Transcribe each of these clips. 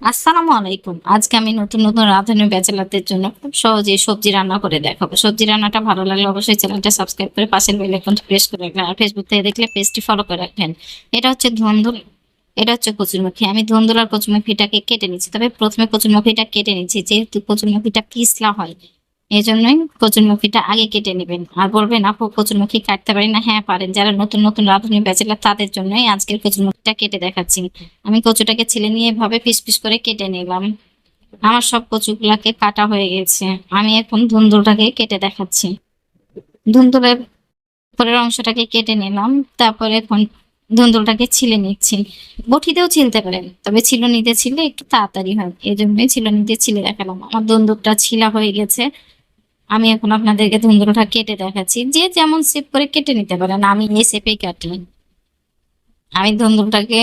আসসালামু আলাইকুম। আজকে আমি নতুন নতুন রাঁধুনি ব্যাচেলারদের জন্য খুব সহজে সবজি রান্না করে দেখাবো। সবজি রান্নাটা ভালো লাগলে অবশ্যই চ্যানেলটা সাবস্ক্রাইব করে পাশের বেল আইকনটা প্রেস করে রাখবেন। আর ফেসবুক থেকে দেখলে পেজটি ফলো করে রাখবেন। এটা হচ্ছে ধন্দুল। এটা হচ্ছে কচুরমুখী। আমি ধন্দুল আর কচুরমুখীটাকে কেটে নিচ্ছি। তবে প্রথমে কচুরমুখীটা কেটে নিচ্ছি। যেহেতু কচুরমুখীটা পিছলা হয় এই জন্যই কচুরমুখীটা আগে কেটে নেবেন। আর বলবেন, আপু কচুরমুখী কাটতে পারি না। হ্যাঁ পারেন। যারা নতুন নতুন রাঁধুনি ব্যাচেলার, তাদের জন্যই আজকের কচুরমুখীটা কেটে দেখাচ্ছি। আমি কচুটাকে ছেলে নিয়ে এভাবে পিস পিস করে কেটে নিলাম। আমার সব কচুগুলাকে কাটা হয়ে গেছে। আমি এখন ধুন্দুলটাকে কেটে দেখাচ্ছি। ধুন্দুলের পরের অংশটাকে কেটে নিলাম। তারপরে এখন ধুন্দুলটাকে ছিলে নিচ্ছি। বটিতেও ছিলতে পারেন, তবে ছিল নিতে ছিলে একটু তাড়াতাড়ি হয়। এই জন্যই ছিল নিতে ছিলে দেখালাম। আমার ধুন্দুলটা ছিলা হয়ে গেছে। আমি এখন আপনাদেরকে ধুন্দুলটা কেটে দেখাচ্ছি। যে যেমন শেপ করে কেটে নিতে পারেন, আমি এই সেপেই কাটি। আমি ধুন্দুলটাকে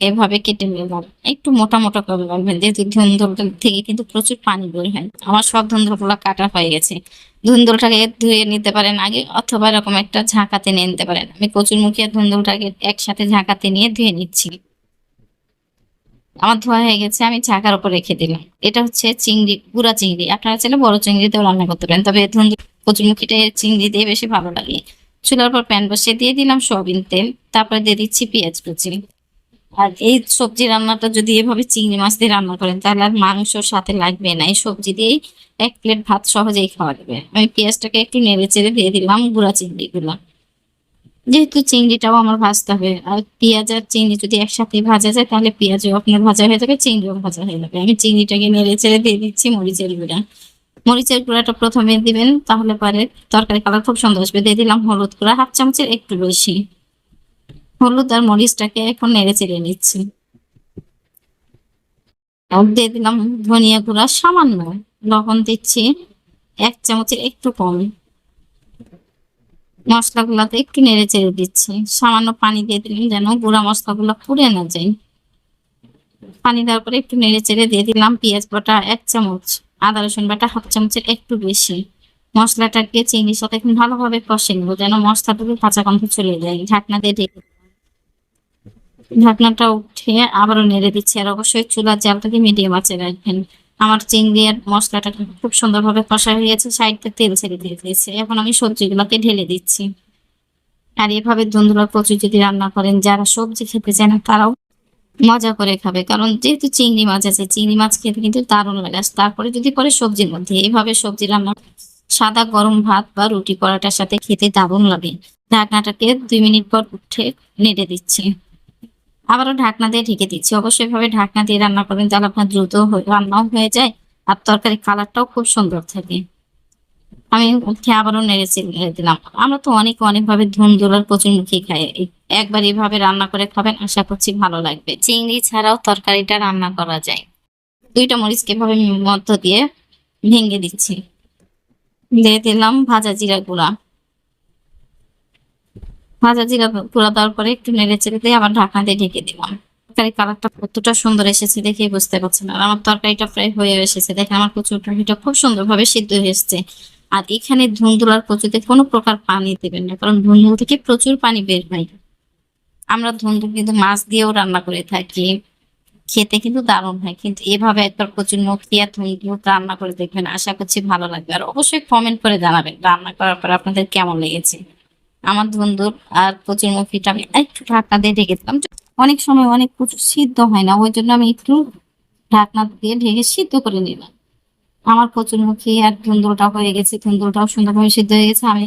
এভাবে কেটে নিলাম। একটু মোটা মোটা করে রাখবেন, যেহেতু ধুন্দুল থেকে কিন্তু প্রচুর পানি বের হয়। আমার সব ধুন্দুলগুলো কাটা হয়ে গেছে। ধুন্দুলটাকে ধুয়ে নিতে পারেন আগে, অথবা এরকম একটা ঝাঁকাতে নিয়ে নিতে পারেন। আমি কচুর মুখিয়া ধুন্দুলটাকে একসাথে ঝাঁকাতে নিয়ে ধুয়ে নিচ্ছি। আমার ধোয়া হয়ে গেছে, আমি ঝাঁকার উপর রেখে দিলাম। এটা হচ্ছে চিংড়ি, গুড়া চিংড়ি। আপনারা চাইলে বড় চিংড়িতেও রান্না করতে পারেন, তবে ধুন্দুল কচুরমুখিটা চিংড়ি দিয়ে বেশি ভালো লাগে। চুলার পর প্যান বসিয়ে দিয়ে দিলাম সয়াবিন তেল, তারপরে দিয়ে দিচ্ছি পেঁয়াজ কুচি। আর এই সবজি রান্নাটা যদি এভাবে চিংড়ি মাছ দিয়ে রান্না করেন, তাহলে আর মাংসর সাথে লাগবে না। এই সবজি দিয়েই এক প্লেট ভাত সহজেই খাওয়া যাবে। আমি পেঁয়াজটাকে একটু নেড়ে চেড়ে দিয়ে দিলাম গুঁড়া চিংড়িগুলো। যেহেতু চিংড়িটাও আমার ভাজতে হবে, আর পেঁয়াজ আর চিংড়ি যদি একসাথে ভাজা যায়, তাহলে পেঁয়াজও আপনার ভাজা হয়ে যাবে, চিংড়িও ভাজা হয়ে যাবে। আমি চিংড়িটাকে নেড়ে চেড়ে দিয়ে দিচ্ছি মরিচের গুঁড়া। মরিচের গুঁড়াটা প্রথমে দিবেন, তাহলে পরে তরকারি কালার খুব সুন্দর আসবে। দিয়ে দিলাম হলুদ গুঁড়া, হাফ চামচের একটু বেশি। হলুদ আর মরিচটাকে এখন নেড়ে চেড়ে নিচ্ছি। আর দিয়ে দিলাম ধনিয়া গুঁড়া, সামান্য লবণ দিচ্ছি, এক চামচের একটু কম। মশলাগুলোতে একটু নেড়ে চেড়ে দিচ্ছি। সামান্য পানি দিয়ে দিলাম যেন গুঁড়া মশলাগুলো পুড়ে না যায়। পানি দেওয়ার পরে একটু নেড়ে চেড়ে দিয়ে দিলাম পেঁয়াজ বাটা এক চামচ, আদা রসুন বাটা হাফ চামচের একটু বেশি। মশলাটাকে চিনির সাথে এখন ভালোভাবে কষে নেব যেন মশলাটুকু কাঁচা গন্ধ চলে যায়। ঢাকনা দিয়ে ঢেকে ঢাকনাটা উঠে আবারও নেড়ে দিচ্ছি আর অবশ্যই চুলার জালটাকে মিডিয়াম আঁচে রাখবেন। আমার চিংড়ি আর মশলাটা খুব সুন্দরভাবে কষা হয়ে গেছে, সাইডটা তেল ছেড়ে দিয়ে দিয়েছে। এখন আমি সবজিগুলোকে ঢেলে দিচ্ছি। আর এভাবে ধুন্দুলার প্রচুর যদি রান্না করেন, যারা সবজি খেতে চায় না, তারাও মজা করে খাবে। কারণ যেহেতু চিংড়ি মাছ আছে, চিংড়ি মাছ খেতে কিন্তু দারুণ লাগে। তারপরে যদি করে সবজির মধ্যে এইভাবে সবজি রান্না, সাদা গরম ভাত বা রুটি পরাটার সাথে খেতে দারুণ লাগে। ঢাকনাটাকে দুই মিনিট পর উঠে নেড়ে দিচ্ছি। আবারও ঢাকনা দিয়ে ঢেকে দিচ্ছি। অবশ্যই ভাবে ঢাকনা দিয়ে রান্না করবেন তাহলে আপনার দ্রুত রান্নাও হয়ে যায় আর তরকারি কালারটাও খুব সুন্দর থাকে। আমি উঠে আবারও নেড়ে দিলাম। আমরা তো অনেক অনেক ভাবে প্রচুর মুখে খাই একবার এভাবে রান্না করে খাবেন, আশা করছি ভালো লাগবে। চিংড়ি ছাড়াও তরকারিটা রান্না করা যায়। দুইটা মরিচকে এভাবে মধ্য দিয়ে ভেঙে দিচ্ছি। দিয়ে দিলাম ভাজা জিরা গুঁড়া। ভাজা জিরা গুঁড়া দেওয়ার পরে একটু নেড়ে চেড়ে দিয়ে আবার ঢাকনা দিয়ে ঢেকে দিলাম। তরকারি কালারটা কতটা সুন্দর এসেছে দেখে বুঝতে পারছেন। আর আমার তরকারিটা প্রায় হয়ে এসেছে। দেখে আমার কচুর টুকিটা খুব সুন্দরভাবে সিদ্ধ হয়ে এসেছে। আর এখানে ধুন্দুলার কচুতে কোনো প্রকার পানি দেবেন না, কারণ ধুন্দুল থেকে প্রচুর পানি বের হয়। আমরা ধুন্দুল কিন্তু মাছ দিয়েও রান্না করে থাকি। খেতে কিন্তু দারুণ হয়। কিন্তু এভাবে একবার কচুর মুখ দিয়ে ধুন্দুল রান্না করে দেখবেন। আশা করছি ভালো লাগবে। আর অবশ্যই কমেন্ট করে জানাবেন রান্না করার পর আপনাদের কেমন লেগেছে। আমার ধুন্দুল আর কচুর মুখিটা আমি একটু ঢাকনা দিয়ে ঢেকে দিলাম। অনেক সময় অনেক কচু সিদ্ধ হয় না, ওই জন্য আমি একটু ঢাকনা দিয়ে ঢেকে সিদ্ধ করে নিলাম। আমার কচুরমুখী আর ধুন্দুলটাও হয়ে গেছে, ধুন্দুলটাও সুন্দরভাবে সিদ্ধ হয়ে গেছে, আমি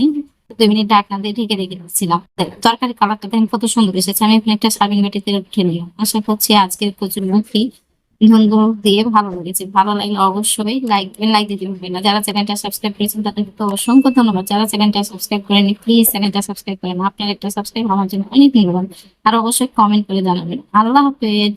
দুই মিনিট ঢাকনা দিয়ে ঢেকে রেখে দিচ্ছিলাম তরকারি কালারটা দেখেন কত সুন্দর এসেছে, আমি এখানে একটা সার্ভিং উঠে নিলাম। আশা করছি আজকের কচুরমুখী ধুন্দুল দিয়ে ভালো লেগেছে। ভালো লাগলে অবশ্যই লাইক দিবেন লাইক দিতে ভুলবেন না। যারা চ্যানেলটা সাবস্ক্রাইব করেছেন তাদেরকে অসংখ্য ধন্যবাদ। যারা চ্যানেলটা সাবস্ক্রাইব করেনি প্লিজ চ্যানেলটা সাবস্ক্রাইব করেন। আপনার একটা সাবস্ক্রাইব আমার জন্য অনেক ধন্যবাদ। আর অবশ্যই কমেন্ট করে জানাবেন। আল্লাহ হাফেজ।